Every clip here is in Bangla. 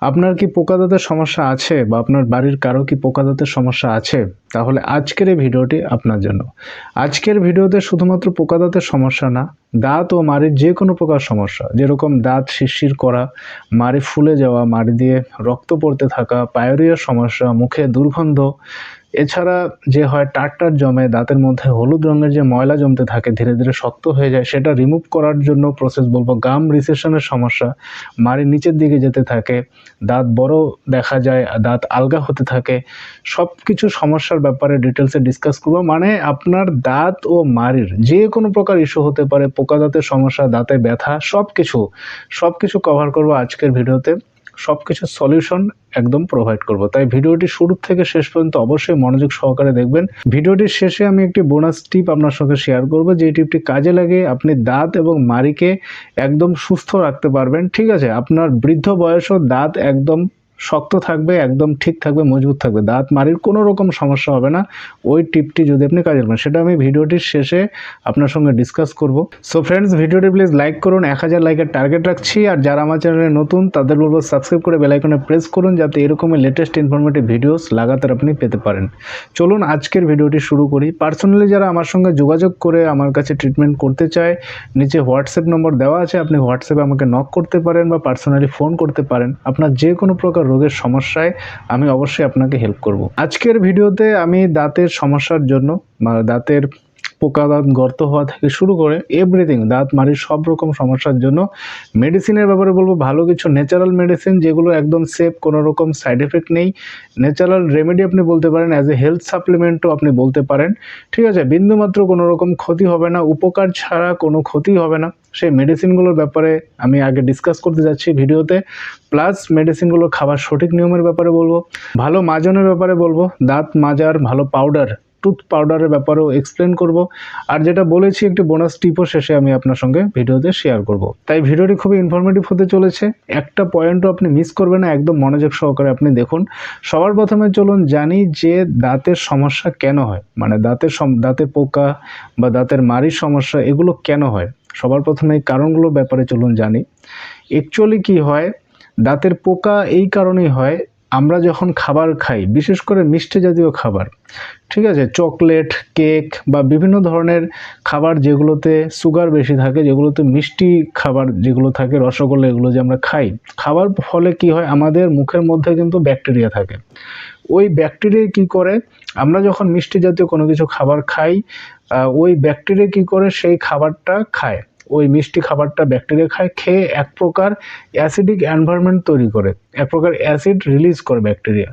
আপনার কি পোকা দাঁতের সমস্যা আছে বা আপনার বাড়ির কারও কি পোকা দাঁতের সমস্যা আছে? তাহলে আজকের এই ভিডিওটি আপনার জন্য। আজকের ভিডিওতে শুধুমাত্র পোকা দাঁতের সমস্যা না, দাঁত ও মাড়ির যে কোনো প্রকার সমস্যা, যেরকম দাঁত শিরশির করা, মাড়ি ফুলে যাওয়া, মাড়ি দিয়ে রক্ত পড়তে থাকা, পায়োরিয়ার সমস্যা, মুখে দুর্গন্ধ এছাড়া যে হয় টাটটার জমে, দাঁতের মধ্যে হলুদ রঙের যে ময়লা জমতে থাকে, ধীরে ধীরে শক্ত হয়ে যায়, সেটা রিমুভ করার জন্য প্রসেস বলব গাম রিসেশনের সমস্যা। মাড়ি নিচের দিকে যেতে থাকে, দাঁত বড় দেখা যায়, দাঁত আলগা হতে থাকে। সব কিছু সমস্যার ব্যাপারে ডিটেলসে ডিসকাস করব। মানে আপনার দাঁত ও মাড়ির যে কোনো প্রকার ইস্যু হতে পারে, পোকা দাঁতের সমস্যা, দাঁতে ব্যথা সব কিছু সব কিছু কভার করব আজকের ভিডিওতে সব কিছুর সলিউশন একদম প্রোভাইড করব। তাই ভিডিওটি শুরু থেকে শেষ পর্যন্ত অবশ্যই মনোযোগ সহকারে দেখবেন। ভিডিওটির শেষে আমি একটি বোনাস টিপ আপনার সঙ্গে শেয়ার করব, যে টিপটি কাজে লাগে আপনি দাঁত এবং মারিকে একদম সুস্থ রাখতে পারবেন। ঠিক আছে, আপনার বৃদ্ধ বয়সও দাঁত একদম শক্ত থাকবে, একদম ঠিক থাকবে, মজবুত থাকবে। দাঁত মারির কোনো রকম সমস্যা হবে না। ওই টিপটি যদি আপনি কাজে লাগবেন সেটা আমি ভিডিওটির শেষে আপনার সঙ্গে ডিসকাস করব। সো ফ্রেন্ডস ভিডিওটি প্লিজ লাইক করুন, এক হাজার লাইকের টার্গেট রাখছি। আর যারা আমার চ্যানেলে নতুন, তাদের বলব সাবস্ক্রাইব করে বেলাইকনে প্রেস করুন, যাতে এরকমই লেটেস্ট ইনফরমেটিভ ভিডিওস লাগাতার আপনি পেতে পারেন। চলুন আজকের ভিডিওটি শুরু করি। পার্সোনালি যারা আমার সঙ্গে যোগাযোগ করে আমার কাছে ট্রিটমেন্ট করতে চায়, নিচে হোয়াটসঅ্যাপ নম্বর দেওয়া আছে, আপনি হোয়াটসঅ্যাপে আমাকে নক করতে পারেন বা পার্সোনালি ফোন করতে পারেন। আপনার যে কোনো প্রকার রোগের সমস্যায় আমি অবশ্যই আপনাকে হেল্প করব। আজকের ভিডিওতে আমি দাঁতের সমস্যার জন্য দাঁতের পোকা দাঁত গর্ত হওয়া থেকে শুরু করে এভরিথিং দাঁত, মাড়ির সব রকম সমস্যার জন্য মেডিসিনের ব্যাপারে বলব, ভালো কিছু ন্যাচারাল মেডিসিন যেগুলো একদম সেফ কোনো রকম সাইড এফেক্ট নেই। ন্যাচারাল রেমেডি আপনি বলতে পারেন অ্যাজ এ হেলথ সাপ্লিমেন্টও আপনি বলতে পারেন। ঠিক আছে, বিন্দুমাত্র কোনো রকম ক্ষতি হবে না, উপকার ছাড়া কোনো ক্ষতি হবে না। সেই মেডিসিনগুলোর ব্যাপারে আমি আগে ডিসকাস করতে যাচ্ছি ভিডিওতে। প্লাস মেডিসিনগুলো খাবার সঠিক নিয়মের ব্যাপারে বলব। ভালো মাজনের ব্যাপারে বলব, দাঁত মাজার, ভালো পাউডার টুথ পাউডারের ব্যাপারেও এক্সপ্লেন করব। আর যেটা বলেছি একটি বোনাস টিপও শেষে আমি আপনার সঙ্গে ভিডিওতে শেয়ার করব। তাই ভিডিওটি খুবই ইনফরমেটিভ হতে চলেছে। একটা পয়েন্টও আপনি মিস করবেন না, একদম মনোযোগ সহকারে আপনি দেখুন। সবার প্রথমে চলুন জানি যে দাঁতের সমস্যা কেন হয়। মানে দাঁতের সম- দাঁতে পোকা বা দাঁতের মাড়ির সমস্যা, এগুলো কেন হয়? সবার প্রথমে এই কারণগুলোর ব্যাপারে চলুন জানি। অ্যাকচুয়ালি কি হয়? দাঁতের পোকা এই কারণেই হয় আমরা যখন খাবার খাই, বিশেষ করে মিষ্টি জাতীয় খাবার, ঠিক আছে? চকলেট, কেক বা বিভিন্ন ধরনের খাবার যেগুলোতে সুগার বেশি থাকে, যেগুলোতে মিষ্টি খাবার যেগুলো থাকে, রসগোল্লা এগুলো যে আমরা খাই, খাবার ফলে কি হয়? আমাদের মুখের মধ্যে কিন্তু ব্যাকটেরিয়া থাকে। ওই ব্যাকটেরিয়া কি করে? আমরা যখন মিষ্টি জাতীয় কোনো কিছু খাবার খাই ওই ব্যাকটেরিয়া কি করে? সেই খাবারটা খায়। ওই মিষ্টি খাবারটা ব্যাকটেরিয়া খায়, খেয়ে এক প্রকার অ্যাসিডিক এনভায়রনমেন্ট তৈরি করে, এক প্রকার অ্যাসিড রিলিজ করে ব্যাকটেরিয়া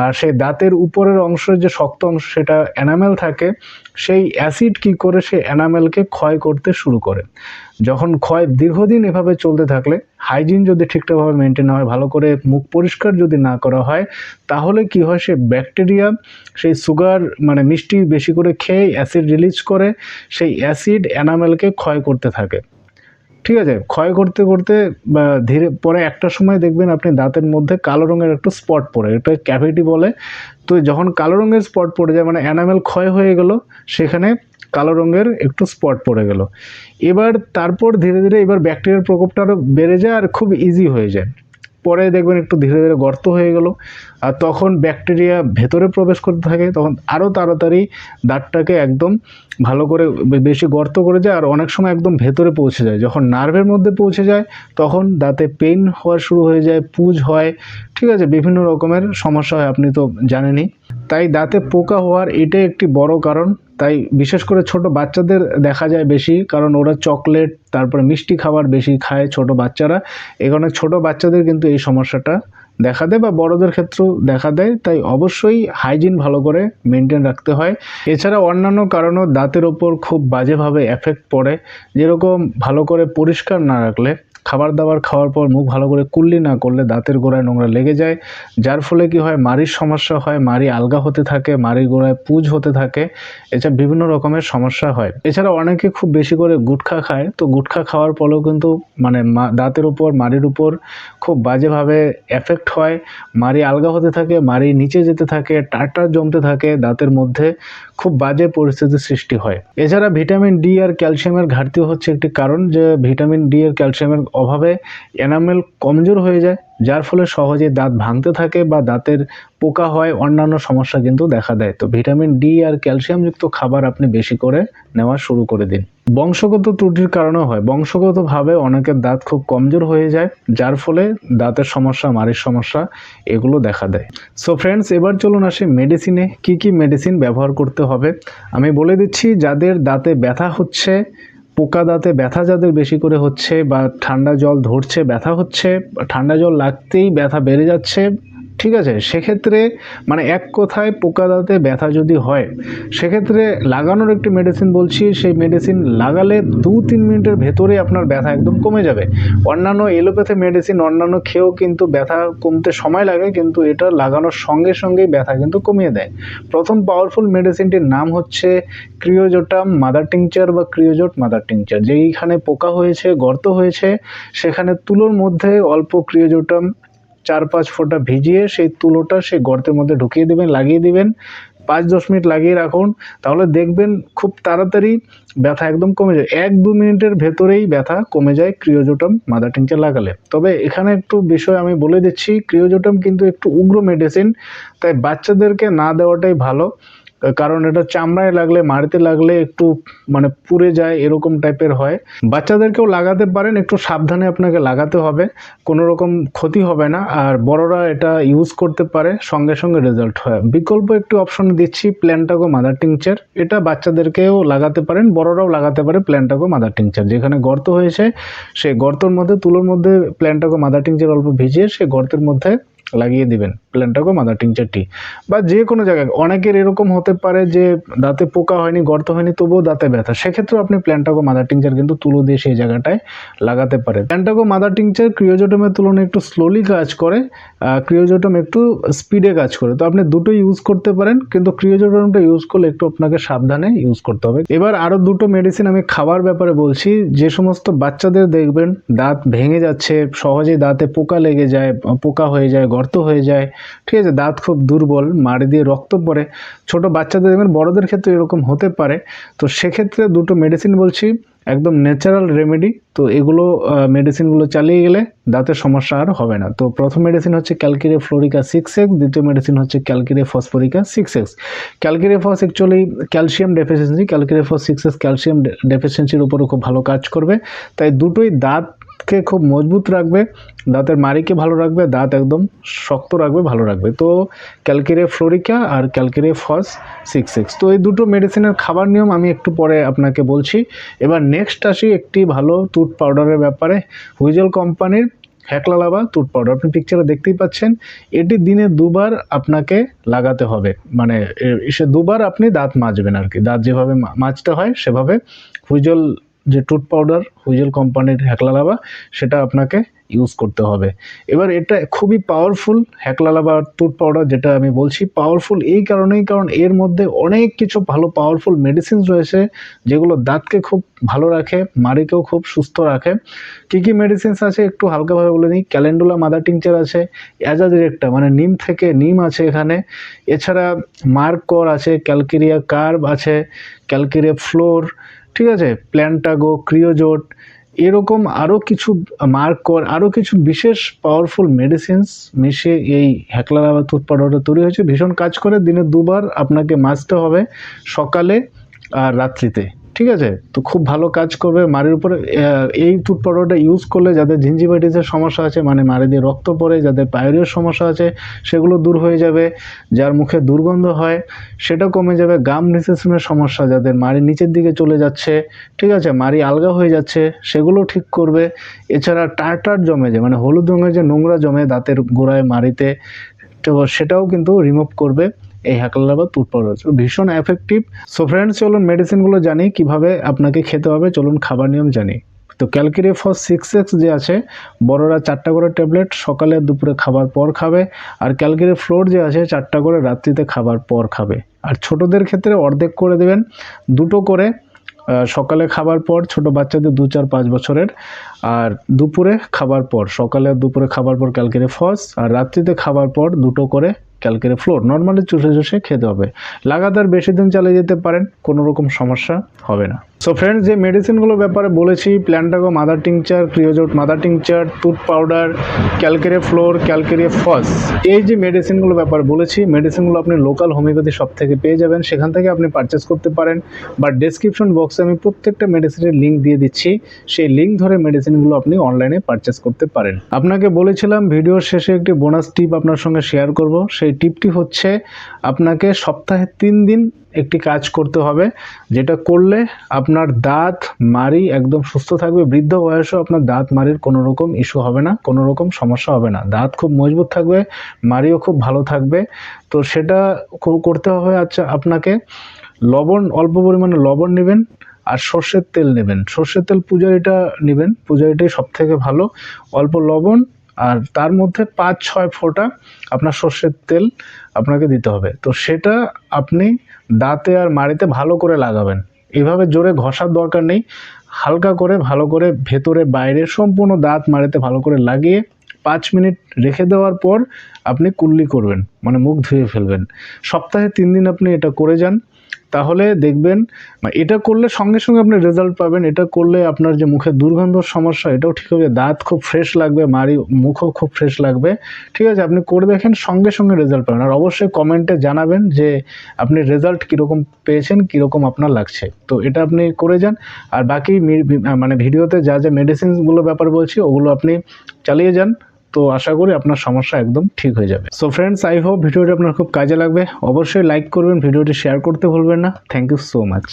আর সেই দাঁতের উপরের অংশ, যে শক্ত অংশ, সেটা এনামেল থাকে, সেই অ্যাসিড কি করে সেই এনামেলকে ক্ষয় করতে শুরু করে। যখন ক্ষয় দীর্ঘদিন এভাবে চলতে থাকলে হাইজিন যদি ঠিকঠাকভাবে মেনটেন হয়, ভালো করে মুখ পরিষ্কার যদি না করা হয়, তাহলে কি হয়? সে ব্যাকটেরিয়া সেই সুগার মানে মিষ্টি বেশি করে খেয়ে অ্যাসিড রিলিজ করে, সেই অ্যাসিড এনামেলকে ক্ষয় করতে থাকে। ঠিক আছে? ক্ষয় করতে করতে ধীরে পরে একটা সময় দেখবেন আপনি দাঁতের মধ্যে কালো রঙের একটু স্পট পড়ে এটা ক্যাভিটি বলে। তো যখন কালো রঙের স্পট পড়ে যায় মানে অ্যানামেল ক্ষয় হয়ে গেল, সেখানে কালো রঙের একটু স্পট পড়ে গেল। এবার তারপর ধীরে ধীরে এবার ব্যাকটেরিয়ার প্রকোপটা আরও বেড়ে যায় আর খুব ইজি হয়ে যায়। পরে দেখবেন একটু ধীরে ধীরে গর্ত হয়ে গেল। আর তখন ব্যাকটেরিয়া ভেতরে প্রবেশ করতে থাকে, তখন আরও তাড়াতাড়ি দাঁতটাকে একদম ভালো করে বেশি গর্ত করে যায় আর অনেক সময় একদম ভেতরে পৌঁছে যায়। যখন নার্ভের মধ্যে পৌঁছে যায়, তখন দাঁতে পেইন হওয়া শুরু হয়ে যায়, পুজ হয়, ঠিক আছে? বিভিন্ন রকমের সমস্যা হয়, আপনি তো জানেনই। তাই দাঁতে পোকা হওয়ার এটাই একটি বড় কারণ। তাই বিশেষ করে ছোট বাচ্চাদের দেখা যায় বেশি, কারণ ওরা চকলেট, তারপরে মিষ্টি খাবার বেশি খায় ছোট বাচ্চারা। এই কারণে ছোট বাচ্চাদের কিন্তু এই সমস্যাটা দেখা দেয় বা বড়দের ক্ষেত্রেও দেখা দেয়। তাই অবশ্যই হাইজিন ভালো করে মেনটেন রাখতে হয়। এছাড়া অন্যান্য কারণেও দাঁতের ওপর খুব বাজেভাবে এফেক্ট পড়ে। যেরকম ভালো করে পরিষ্কার না রাখলে খাবার দাবার খাওয়ার পর মুখ ভালো করে কুল্লি না করলে দাঁতের গোড়ায় নোংরা লেগে যায়। যার ফলে কি হয়? মাড়ির সমস্যা হয়, মাড়ি আলগা হতে থাকে, মাড়ির গোড়ায় পুজ হতে থাকে, এছাড়া বিভিন্ন রকমের সমস্যা হয়। এছাড়া অনেকে খুব বেশি করে গুটখা খায়। তো গুটখা খাওয়ার ফলেও কিন্তু মানে দাঁতের উপর, মাড়ির উপর খুব বাজেভাবে এফেক্ট হয়। মাড়ি আলগা হতে থাকে, মাড়ি নিচে যেতে থাকে টাটার জমতে থাকে দাঁতের মধ্যে। খুব বাজে পরিস্থিতির সৃষ্টি হয়। এছাড়া ভিটামিন ডি আর ক্যালসিয়ামের ঘাটতি হচ্ছে একটি কারণ যে ভিটামিন ডি আর ক্যালসিয়ামের অভাবে এনামেল কমজোর হয়ে যায়। যার ফলে সহজে দাঁত ভাঙতে থাকে বা দাঁতের পোকা হয় অন্যান্য সমস্যা কিন্তু দেখা দেয়। তো ভিটামিন ডি আর ক্যালসিয়ামযুক্ত খাবার আপনি বেশি করে নেওয়া শুরু করে দিন। বংশগত ত্রুটির কারণেও হয়। বংশগতভাবে অনেকের দাঁত খুব কমজোর হয়ে যায়, যার ফলে দাঁতের সমস্যা, মাড়ির সমস্যা এগুলো দেখা দেয়। সো ফ্রেন্ডস এবার চলুন আসি মেডিসিনে কি কি মেডিসিন ব্যবহার করতে হবে? আমি বলে দিচ্ছি, যাদের দাঁতে ব্যথা হচ্ছে পোকা দাঁতে ব্যথা যাদের বেশি করে হচ্ছে বা ঠান্ডা জল ধরছে, ব্যথা হচ্ছে, ঠান্ডা জল লাগতেই ব্যথা বেড়ে যাচ্ছে ঠিক আছে? সেক্ষেত্রে মানে এক কথায় পোকা দাঁতে ব্যথা যদি হয়, সেক্ষেত্রে লাগানোর একটি মেডিসিন বলছি, সেই মেডিসিন লাগালে দু তিন মিনিটের ভেতরে আপনার ব্যথা একদম কমে যাবে। অন্যান্য এলোপ্যাথি মেডিসিন অন্যান্য খেয়েও কিন্তু ব্যথা কমতে সময় লাগে, কিন্তু এটা লাগানোর সঙ্গে সঙ্গেই ব্যথা কিন্তু কমিয়ে দেয়। প্রথম পাওয়ারফুল মেডিসিনটির নাম হচ্ছে ক্রিওজোটাম মাদার টিংচার বা ক্রিওজোট মাদার টিংচার। যেইখানে পোকা হয়েছে, গর্ত হয়েছে, সেখানে তুলোর মধ্যে অল্প ক্রিওজোটাম চার পাঁচ ফোঁটা ভিজিয়ে সেই তুলোটা সেই গর্তের মধ্যে ঢুকিয়ে দেবেন, লাগিয়ে দিবেন। পাঁচ দশ মিনিট লাগিয়ে রাখুন, তাহলে দেখবেন খুব তাড়াতাড়ি ব্যথা একদম কমে যায়। এক দু মিনিটের ভেতরেই ব্যথা কমে যায় ক্রিওজোটাম মাদার টিংচার লাগালে। তবে এখানে একটু বিষয় আমি বলে দিচ্ছি, ক্রিওজোটাম কিন্তু একটু উগ্র মেডিসিন তাই বাচ্চাদেরকে না দেওয়াটাই ভালো। কারণ এটা চামড়ায় লাগলে, মাড়িতে লাগলে একটু মানে পুড়ে যায়, এরকম টাইপের হয়। বাচ্চাদেরকেও লাগাতে পারেন, একটু সাবধানে আপনাকে লাগাতে হবে, কোনো রকম ক্ষতি হবে না। আর বড়রা এটা ইউজ করতে পারে, সঙ্গে সঙ্গে রেজাল্ট হয়। বিকল্প একটু অপশন দিচ্ছি প্ল্যান্টাগো মাদার টিংচার এটা বাচ্চাদেরকেও লাগাতে পারেন, বড়রাও লাগাতে পারে প্ল্যান্টাগো মাদার টিংচার যেখানে গর্ত হয়েছে সেই গর্তর মধ্যে, তুলোর মধ্যে প্ল্যান্টাগো মাদার টিংচার অল্প ভিজিয়ে সেই গর্তের মধ্যে লাগিয়ে দিবেন। প্ল্যান্টাগো মাদার টিংচারটি বা যে কোনো জায়গায়। অনেকের এরকম হতে পারে যে, দাঁতে পোকা হয়নি, গর্ত হয়নি, তবুও দাঁতে ব্যথা। সেক্ষেত্রেও আপনি প্ল্যান্টাগো মাদার টিংচার কিন্তু তুলো দিয়ে সেই জায়গাটায় লাগাতে পারে প্ল্যান্টাগো মাদার টিংচার ক্রিওজোটমের তুলনায় একটু স্লোলি কাজ করে ক্রিওজোটম একটু স্পিডে কাজ করে। তো আপনি দুটো ইউজ করতে পারেন, কিন্তু ক্রিওজোটমটা ইউজ করলে একটু আপনাকে সাবধানে ইউজ করতে হবে। এবার আরও দুটো মেডিসিন আমি খাবার ব্যাপারে বলছি। যে সমস্ত বাচ্চাদের দেখবেন, দাঁত ভেঙে যাচ্ছে, সহজেই দাঁতে পোকা লেগে যায়, পোকা হয়ে যায় গর্ত হয়ে যায়। ঠিক আছে? দাঁত খুব দুর্বল, মাড়ি দিয়ে রক্ত পড়ে। ছোট বাচ্চাদের দেখবেন বড়দের ক্ষেত্রে এরকম হতে পারে। তো সেক্ষেত্রে দুটো মেডিসিন বলছি, একদম ন্যাচারাল রেমেডি তো এগুলো মেডিসিনগুলো চালিয়ে গেলে দাঁতের সমস্যা আর হবে না। তো প্রথম মেডিসিন হচ্ছে ক্যালকিরে ফ্লোরিকা সিক্স এক্স দ্বিতীয় মেডিসিন হচ্ছে calcarea phosphorica six X calcarea phos actually calcium deficiency calcarea phos six X calcium ডেফিসিয়েন্সির উপরও খুব ভালো কাজ করবে। তাই দুটোই দাঁতকে খুব মজবুত রাখবে, দাঁতের মাড়িকে ভালো রাখবে, দাঁত একদম শক্ত রাখবে, ভালো রাখবে। তো ক্যালকিরে ফ্লোরিকা আর ক্যালকিরে ফস সিক্স সিক্স। তো এই দুটো মেডিসিনের খাবার নিয়ম আমি একটু পরে আপনাকে বলছি। এবার নেক্সট আসি একটি ভালো তুট পাউডারের ব্যাপারে, হুইজেল কোম্পানির হ্যাকলা লাভা তুট পাউডার। আপনি পিকচারে দেখতেই পাচ্ছেন, এটি দিনে দুবার আপনাকে লাগাতে হবে। মানে সে দুবার আপনি দাঁত মাজবেন আর কি। দাঁত যেভাবে মাজতে হয়, সেভাবে হুইজল যে টুথ পাউডার হুইজেল কোম্পানির হ্যাকলা লাভা সেটা আপনাকে ইউজ করতে হবে। এবার এটা খুবই powerful Hekla lava tooth powder যেটা আমি বলছি পাওয়ারফুল এই কারণেই, কারণ এর মধ্যে অনেক কিছু ভালো পাওয়ারফুল মেডিসিন রয়েছে, যেগুলো দাঁতকে খুব ভালো রাখে, মাড়িকেও খুব সুস্থ রাখে। কী কী মেডিসিনস আছে একটু হালকাভাবে বলে নিই ক্যালেন্ডুলা মাদার টিংচার আছে অ্যাজা ডিরেক্টা মানে নিম থেকে নিম আছে এখানে। এছাড়া মার্কর আছে ক্যালকেরিয়া কার্ভ আছে ক্যালকেরিয়া ফ্লোর ঠিক আছে? প্ল্যান্টাগো ক্রিওজোট এরকম আরও কিছু মার্কর আরও কিছু বিশেষ পাওয়ারফুল মেডিসিনস মিশে এই হ্যাকলার টুথ পাউডারটা তৈরি হয়েছে। ভীষণ কাজ করে, দিনে দুবার আপনাকে মাছতে হবে সকালে আর রাত্রিতে। ঠিক আছে? তো খুব ভালো কাজ করবে মাড়ির উপরে। এই টুথ পাউডারটা ইউজ করলে যাদের জিঞ্জিভাইটিসের সমস্যা আছে মানে মাড়ি দিয়ে রক্ত পড়ে, যাদের পায়রিয়ার সমস্যা আছে, সেগুলো দূর হয়ে যাবে, যার মুখে দুর্গন্ধ হয়, সেটা কমে যাবে গাম নিসেশনের সমস্যা যাদের মাড়ি নিচের দিকে চলে যাচ্ছে, ঠিক আছে? মাড়ি আলগা হয়ে যাচ্ছে, সেগুলো ঠিক করবে। এছাড়া টার্টার জমে যে মানে হলুদ রঙের যে নোংরা জমে দাঁতের গোড়ায় মাড়িতে, তো সেটাও কিন্তু রিমুভ করবে। এই বা টুথ পাউডার ভীষণ এফেক্টিভ সো ফ্রেন্ডস চলুন মেডিসিনগুলো জানি, কীভাবে আপনাকে খেতে হবে। চলুন খাবার নিয়ম জানি। তো ক্যালকিরে ফর সিক্স এক্স যে আছে, বড়রা চারটা করে ট্যাবলেট সকালে দুপুরে খাবার পর খাবে। আর ক্যালকিরে ফ্লোর যে আছে, চারটা করে রাত্রিতে খাবার পর খাবে। আর ছোটদের ক্ষেত্রে অর্ধেক করে দেবেন। দুটো করে সকালে খাবার পর, ছোট বাচ্চাদের দু, চার, পাঁচ বছরের। আর দুপুরে খাবার পর, সকালে দুপুরে খাবার পর ক্যালকেরে ফস আর রাত্রিতে খাবার পর দুটো করে ক্যালকেরে ফ্লোর নর্মালি চুষে চুষে খেতে হবে। লাগাতার বেশি দিন চালিয়ে যেতে পারেন, কোনো রকম সমস্যা হবে না। সো ফ্রেন্ডস যে মেডিসিনগুলোর ব্যাপারে বলেছি plantago mother tincture creosote mother tincture tooth powder calcarea fluor calcarea phos এই যে মেডিসিনগুলোর ব্যাপারে বলেছি মেডিসিনগুলো আপনি লোকাল হোমিওপ্যাথি শপ থেকে পেয়ে যাবেন। সেখান থেকে আপনি পারচেস করতে পারেন বা ডেসক্রিপশন বক্সে আমি প্রত্যেকটা মেডিসিনের লিঙ্ক দিয়ে দিচ্ছি। সেই লিঙ্ক ধরে মেডিসিনগুলো আপনি অনলাইনে পারচেস করতে পারেন। আপনাকে বলেছিলাম ভিডিওর শেষে একটি বোনাস টিপ আপনার সঙ্গে শেয়ার করব। সেই টিপটি হচ্ছে, আপনাকে সপ্তাহে তিন দিন একটি কাজ করতে হবে, যেটা করলে আপনার দাঁত, মাড়ি একদম সুস্থ থাকবে, বৃদ্ধ বয়সেও আপনার দাঁত, মাড়ির কোনো রকম ইস্যু হবে না, কোনো রকম সমস্যা হবে না। দাঁত খুব মজবুত থাকবে, মাড়িও খুব ভালো থাকবে। তো সেটা করতে হবে আচ্ছা আপনাকে লবণ, অল্প পরিমাণে লবণ নেবেন আর সর্ষের তেল নেবেন। সর্ষের তেল পূজারিটা নেবেন, পূজারিটাই সব থেকে ভালো। অল্প লবণ আর তার মধ্যে পাঁচ ছয় ফোঁটা আপনার সর্ষের তেল আপনাকে দিতে হবে। তো সেটা আপনি দাঁতে আর মাড়িতে ভালো করে লাগাবেন। এভাবে জোরে ঘষার দরকার নেই। হালকা করে, ভালো করে ভেতরে, বাইরে সম্পূর্ণ দাঁত মাড়িতে ভালো করে লাগিয়ে পাঁচ মিনিট রেখে দেওয়ার পর আপনি কুল্লি করবেন মানে মুখ ধুয়ে ফেলবেন। সপ্তাহে তিন দিন আপনি এটা করে যান। তাহলে দেখবেন মানে এটা করলে সঙ্গে সঙ্গে আপনি রেজাল্ট পাবেন, এটা করলে আপনার যে মুখে দুর্গন্ধর সমস্যা, এটাও ঠিক হবে, দাঁত খুব ফ্রেশ লাগবে মারি মুখও খুব ফ্রেশ লাগবে, ঠিক আছে? আপনি করে দেখেন, সঙ্গে সঙ্গে রেজাল্ট পাবেন। আর অবশ্যই কমেন্টে জানাবেন যে আপনি রেজাল্ট কীরকম পেয়েছেন, কীরকম আপনার লাগছে। তো এটা আপনি করে যান। আর বাকি মানে ভিডিওতে যা যা মেডিসিনসগুলো ব্যাপার বলছি, ওগুলো আপনি চালিয়ে যান। তো আশা করি আপনার সমস্যা একদম ঠিক হয়ে যাবে। সো ফ্রেন্ডস আই হোপ ভিডিওটি আপনার খুব কাজে লাগবে। অবশ্যই লাইক করবেন, ভিডিওটি শেয়ার করতে ভুলবেন না। Thank you so much